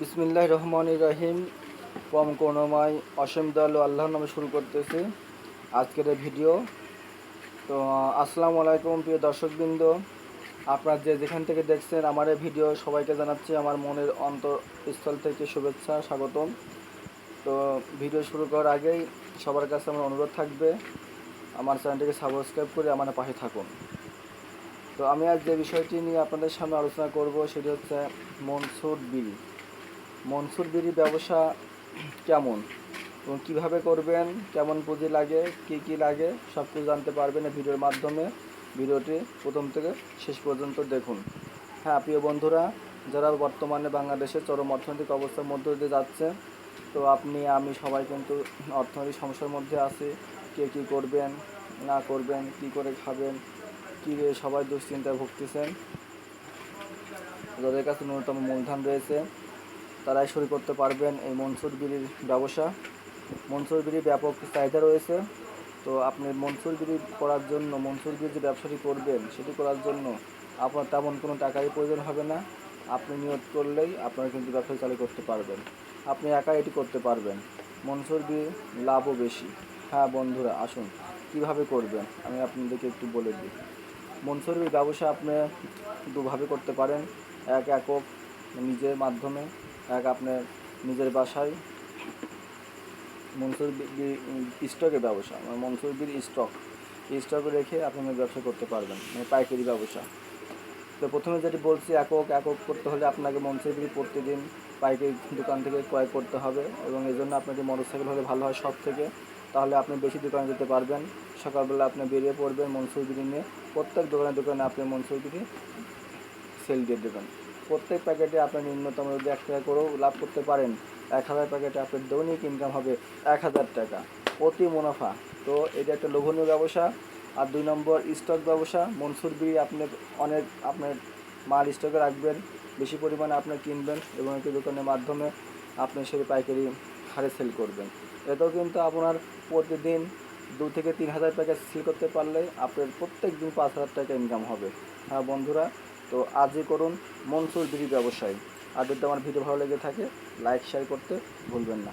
বিসমিল্লাহ রহমান রহিম। কম করুণাময় অসীম দয়ালু আল্লাহর নামে শুরু করতেছি আজকের এই ভিডিও। তো, আসসালামু আলাইকুম প্রিয় দর্শকবৃন্দ। আপনারা যে যেখান থেকে দেখছেন আমার এই ভিডিও, সবাইকে জানাচ্ছি আমার মনের অন্তঃস্থল থেকে শুভেচ্ছা, স্বাগতম। তো, ভিডিও শুরু করার আগেই সবার কাছে আমার অনুরোধ থাকবে, আমার চ্যানেলটিকে সাবস্ক্রাইব করে আমার পাশে থাকুন। তো, আমি আজ যে বিষয়টি নিয়ে আপনাদের সামনে আলোচনা করব, সেটি হচ্ছে মনসুর বিড়ি মনসুর বিড়ি ব্যবসা কেমন এবং কীভাবে করবেন, কেমন পুঁজি লাগে, কি কি লাগে সব কিছু জানতে পারবেন এই ভিডিওর মাধ্যমে। ভিডিওটি প্রথম থেকে শেষ পর্যন্ত দেখুন। হ্যাঁ প্রিয় বন্ধুরা, যারা বর্তমানে বাংলাদেশে চরম অর্থনৈতিক অবস্থার মধ্য দিয়ে যাচ্ছে, তো আপনি, আমি সবাই কিন্তু অর্থনৈতিক সমস্যার মধ্যে আছি। কে কী করবেন, না করবেন, কি করে খাবেন, কী সবাই দুশ্চিন্তায় ভুগতেছেন। যাদের কাছে ন্যূনতম মূলধন রয়েছে তারাই শুরু করতে পারবেন এই মনসুর বিড়ির ব্যবসা। মনসুর বিড়ির ব্যাপক চাহিদা রয়েছে। তো আপনি মনসুর বিড়ি করার জন্য, মনসুর বিড়ির যে ব্যবসাটি করবেন, সেটি করার জন্য আপনার তেমন কোনো টাকারই প্রয়োজন হবে না। আপনি নিয়োগ করলেই আপনারা কিন্তু ব্যবসা চালু করতে পারবেন। আপনি একা এটি করতে পারবেন। মনসুর বিড়ি লাভও বেশি। হ্যাঁ বন্ধুরা, আসুন, কীভাবে করবেন? আমি আপনাদেরকে একটু বলে দিই। মনসুর বিড়ির ব্যবসা আপনি দুভাবে করতে পারেন। এক একক নিজের মাধ্যমে এক আপনার নিজের বাসায় মনসুর স্টকের ব্যবসা মানে মনসুর বির স্টক স্টকে রেখে আপনি ব্যবসা করতে পারবেন মানে পাইকারি ব্যবসা। তো প্রথমে যেটি বলছি, একক একক করতে হলে আপনাকে মনসুর বিড়ি প্রতিদিন পাইকারি দোকান থেকে ক্রয় করতে হবে এবং এই জন্য আপনাকে মোটরসাইকেল হলে ভালো হয় সব থেকে, তাহলে আপনি বেশি দোকানে যেতে পারবেন। সকালবেলা আপনি বেরিয়ে পড়বেন মনসুর নিয়ে, প্রত্যেক দোকানে দোকানে আপনি মনসুর সেল দিয়ে দেবেন। প্রত্যেক প্যাকেটে আপনি ন্যূনতম যদি এক টাকা করেও লাভ করতে পারেন, এক হাজার প্যাকেটে আপনার দৈনিক ইনকাম হবে এক হাজার টাকা। অতি মুনাফা। তো এটা একটা লোভনীয় ব্যবসা। আর দুই নম্বর স্টক ব্যবসা। মনসুর বিড়ি আপনি অনেক আপনার মাল স্টকে রাখবেন, বেশি পরিমাণে আপনি কিনবেন এবং একটি দোকানের মাধ্যমে আপনি সেটি পাইকারি হারে সেল করবেন। এতেও কিন্তু আপনার প্রতিদিন দু থেকে তিন হাজার প্যাকেট সেল করতে পারলে আপনার প্রত্যেক দিন পাঁচ হাজার টাকা ইনকাম হবে। হ্যাঁ বন্ধুরা তো আজই করুন মনসুর বিড়ি ব্যবসায়ী। আর যদি আমার ভিডিও ভালো লেগে থাকে লাইক শেয়ার করতে ভুলবেন না।